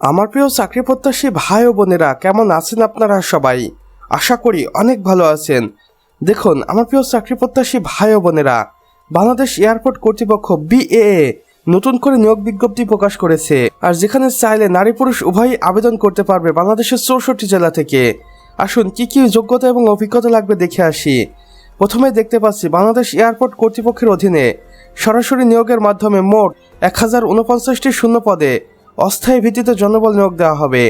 আমার প্রিয় চাকরি প্রত্যাশী ভাই ও বোনেরা, কেমন আছেন আপনারা সবাই? আশা করি অনেক ভালো আছেন। দেখুন, আমার প্রিয় চাকরি প্রত্যাশী ভাই ও বোনেরা, বাংলাদেশ এয়ারপোর্ট কর্তৃপক্ষ বিএএ নতুন করে নিয়োগ বিজ্ঞপ্তি প্রকাশ করেছে। আর যেখানে চাইলে নারী পুরুষ উভয়ই আবেদন করতে পারবে বাংলাদেশের চৌষট্টি জেলা থেকে। আসুন, কি কি যোগ্যতা এবং অভিজ্ঞতা লাগবে দেখে আসি। প্রথমে দেখতে পাচ্ছি, বাংলাদেশ এয়ারপোর্ট কর্তৃপক্ষের অধীনে সরাসরি নিয়োগের মাধ্যমে মোট এক হাজার উনপঞ্চাশটি শূন্য পদে অস্থায়ী ভিত্তিতে জনবল নিয়োগ দেওয়া হবে।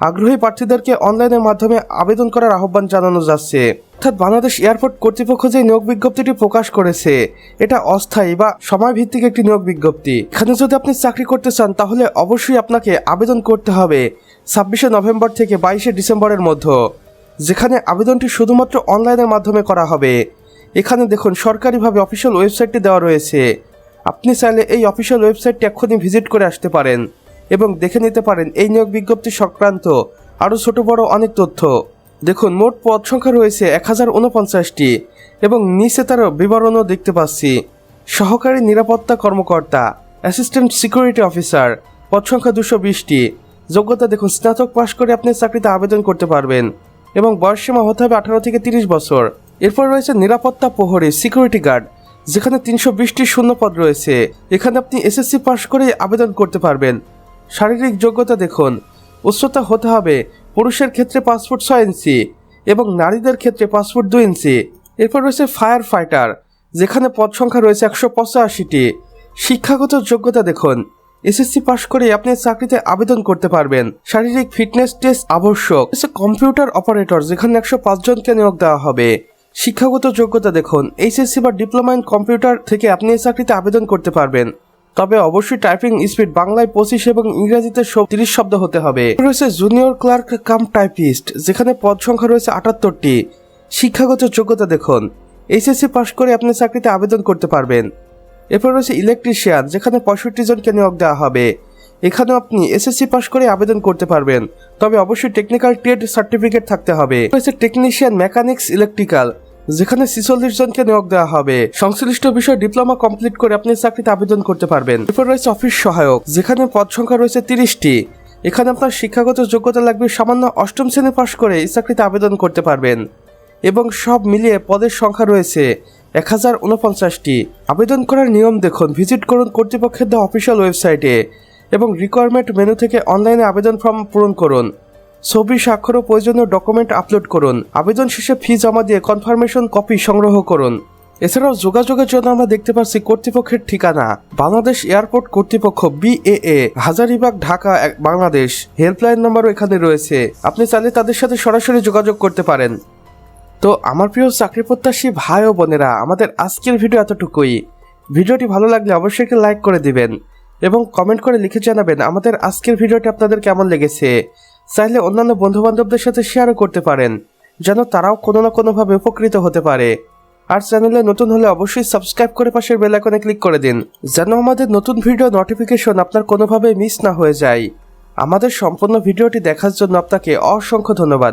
আগ্রহী প্রার্থীদেরকে অনলাইনের মাধ্যমে আবেদন করার আহ্বান জানানো যাচ্ছে। অর্থাৎ বাংলাদেশ এয়ারপোর্ট কর্তৃপক্ষ যে নিয়োগ বিজ্ঞপ্তিটি প্রকাশ করেছে, এটা অস্থায়ী বা সময় ভিত্তিক একটি নিয়োগ বিজ্ঞপ্তি। এখানে যদি আপনি চাকরি করতে চান, তাহলে অবশ্যই আপনাকে আবেদন করতে হবে ছাব্বিশে নভেম্বর থেকে বাইশে ডিসেম্বরের মধ্যে, যেখানে আবেদনটি শুধুমাত্র অনলাইনের মাধ্যমে করা হবে। এখানে দেখুন, সরকারিভাবে অফিসিয়াল ওয়েবসাইটটি দেওয়া রয়েছে। আপনি চাইলে এই অফিসিয়াল ওয়েবসাইটটি এক্ষুনি ভিজিট করে আসতে পারেন। এবং দেখে নিতে পারেন এই নিয়োগ বিজ্ঞপ্তি সংক্রান্ত আরও ছোট বড় অনেক তথ্য। দেখুন, মোট পদ সংখ্যা রয়েছে এক হাজার উনপঞ্চাশটি এবং নিচে তার বিবরণও দেখতে পাচ্ছি। সহকারী নিরাপত্তা কর্মকর্তা, অ্যাসিস্ট্যান্ট সিকিউরিটি অফিসার, পদ সংখ্যা দুশো বিশটি। যোগ্যতা দেখুন, স্নাতক পাশ করে আপনি চাকরিতে আবেদন করতে পারবেন এবং বয়সসীমা হতে হবে আঠারো থেকে তিরিশ বছর। এরপর রয়েছে নিরাপত্তা প্রহরী, সিকিউরিটি গার্ড, যেখানে তিনশো বিশটি শূন্য পদ রয়েছে। এখানে আপনি এসএসসি পাশ করে আবেদন করতে পারবেন। শারীরিক যোগ্যতা দেখুন। উচ্চতা হতে হবে পুরুষের ক্ষেত্রে পাসপোর্ট ছয় ইঞ্চি এবং নারীদের ক্ষেত্রে পাসপোর্ট দুই ইঞ্চি। এরপর রয়েছে ফায়ার ফাইটার, যেখানে পদ সংখ্যা রয়েছে একশো পঁচাশিটি। শিক্ষাগত যোগ্যতা দেখুন। এসএসসি পাশ করে আপনি চাকরিতে আবেদন করতে পারবেন। শারীরিক ফিটনেস টেস্ট আবশ্যক। কম্পিউটার অপারেটর, যেখানে একশো পাঁচ জনকে নিয়োগ দেওয়া হবে। শিক্ষাগত যোগ্যতা দেখুন। এইচএসসি বা ডিপ্লোমা ইন কম্পিউটার থেকে আপনি এই চাকরিতে আবেদন করতে পারবেন। তবে অবশ্যই টাইপিং স্পিড বাংলায় পঁচিশ এবং ইংরেজিতে তিরিশ শব্দ হতে হবে। রয়েছে জুনিয়র ক্লার্ক কাম টাইপিস্ট যেখানে পদ সংখ্যা রয়েছে আটাত্তরটি। শিক্ষাগত যোগ্যতা দেখুন। এইচএসসি পাশ করে আপনি চাকরিতে আবেদন করতে পারবেন। এরপর রয়েছে ইলেকট্রিশিয়ান যেখানে পঁয়ষট্টি জনকে নিয়োগ দেওয়া হবে। এখানেও আপনি এসএসসি পাশ করে আবেদন করতে পারবেন। তবে অবশ্যই টেকনিক্যাল ট্রেড সার্টিফিকেট থাকতে হবে। রয়েছে টেকনিশিয়ান মেকানিক্স ইলেকট্রিক্যাল যেখানে ছিচল্লিশ জনকে নিয়োগ দেওয়া হবে। সংশ্লিষ্ট বিষয় ডিপ্লোমা কমপ্লিট করে আপনি চাকরিতে আবেদন করতে পারবেন। এরপর রয়েছে অফিস সহায়ক, যেখানে পদ সংখ্যা রয়েছে তিরিশটি। এখানে আপনার শিক্ষাগত যোগ্যতা লাগবে সামান্য অষ্টম শ্রেণি পাশ করে এই চাকরিতে আবেদন করতে পারবেন। এবং সব মিলিয়ে পদের সংখ্যা রয়েছে এক হাজার উনপঞ্চাশটি আবেদন করার নিয়ম দেখুন, ভিজিট করুন কর্তৃপক্ষের দেওয়া অফিসিয়াল ওয়েবসাইটে এবং রিকোয়ারমেন্ট মেনু থেকে অনলাইনে আবেদন ফর্ম পূরণ করুন। ছবি স্বাক্ষর ও প্রয়োজনীয় ডকুমেন্ট আপলোড করুন। আবেদন শেষে ফি জমা দিয়ে কনফার্মেশন কপি সংগ্রহ করুন। এছাড়াও যোগাযোগের জন্য আমরা দেখতে পাচ্ছি কর্তৃপক্ষের ঠিকানা, বাংলাদেশ এয়ারপোর্ট কর্তৃপক্ষ বিএএ হাজারিবাগ, ঢাকা বাংলাদেশ। হেল্পলাইন নাম্বারও এখানে রয়েছে। আপনি চাইলে তাদের সাথে সরাসরি যোগাযোগ করতে পারেন। তো আমার প্রিয় চাকরি প্রত্যাশী ভাই ও বোনেরা, আমাদের আজকের ভিডিও এতটুকুই। ভিডিওটি ভালো লাগলে অবশ্যই একটি লাইক করে দিবেন এবং কমেন্ট করে লিখে জানাবেন আমাদের আজকের ভিডিওটি আপনাদের কেমন লেগেছে। চাইলে অন্যান্য বন্ধুবান্ধবদের সাথে শেয়ারও করতে পারেন, যেন তারাও কোনো না কোনোভাবে উপকৃত হতে পারে। আর চ্যানেলে নতুন হলে অবশ্যই সাবস্ক্রাইব করে পাশের বেলাইকনে ক্লিক করে দিন, যেন আমাদের নতুন ভিডিও নোটিফিকেশন আপনার কোনোভাবে মিস না হয়ে যায়। আমাদের সম্পূর্ণ ভিডিওটি দেখার জন্য আপনাকে অসংখ্য ধন্যবাদ।